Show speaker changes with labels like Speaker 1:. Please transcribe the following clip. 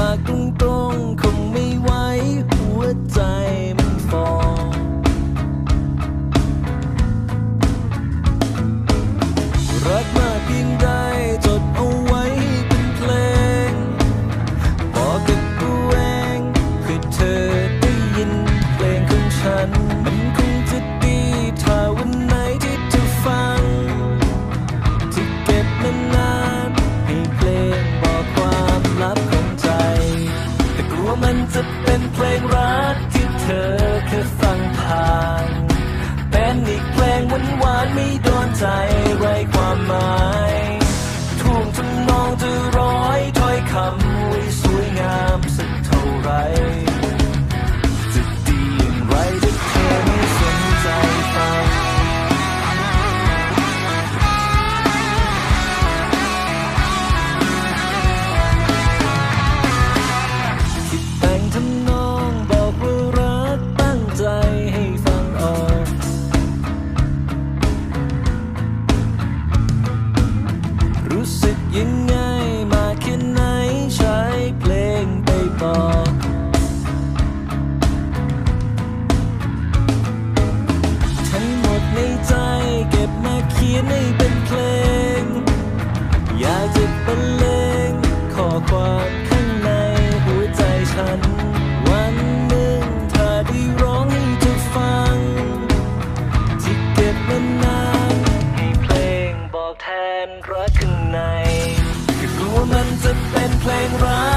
Speaker 1: ปากตรงๆคงไม่ไหว แต่กลัวมันจะเป็นเพลงรักที่เธอเคยฟังผ่าน เป็นอีกเพลงหวานหวานไม่โดนใจไรความหมายท่วงทำนองจะร้อยถ้อยคำไว้สวยงามสักเท่าไร ยังไงมาแค่ไหนใช้เพลงไปบอก ทั้งหมดในใจเก็บมาเขียนให้เป็นเพลง อยากจะบรรเลงข้อความข้างในหัวใจฉัน วันหนึ่งถ้าได้ร้องให้เธอฟัง ที่เก็บมานานให้เพลงบอกแทนรัก มันจะเป็นเพลงรั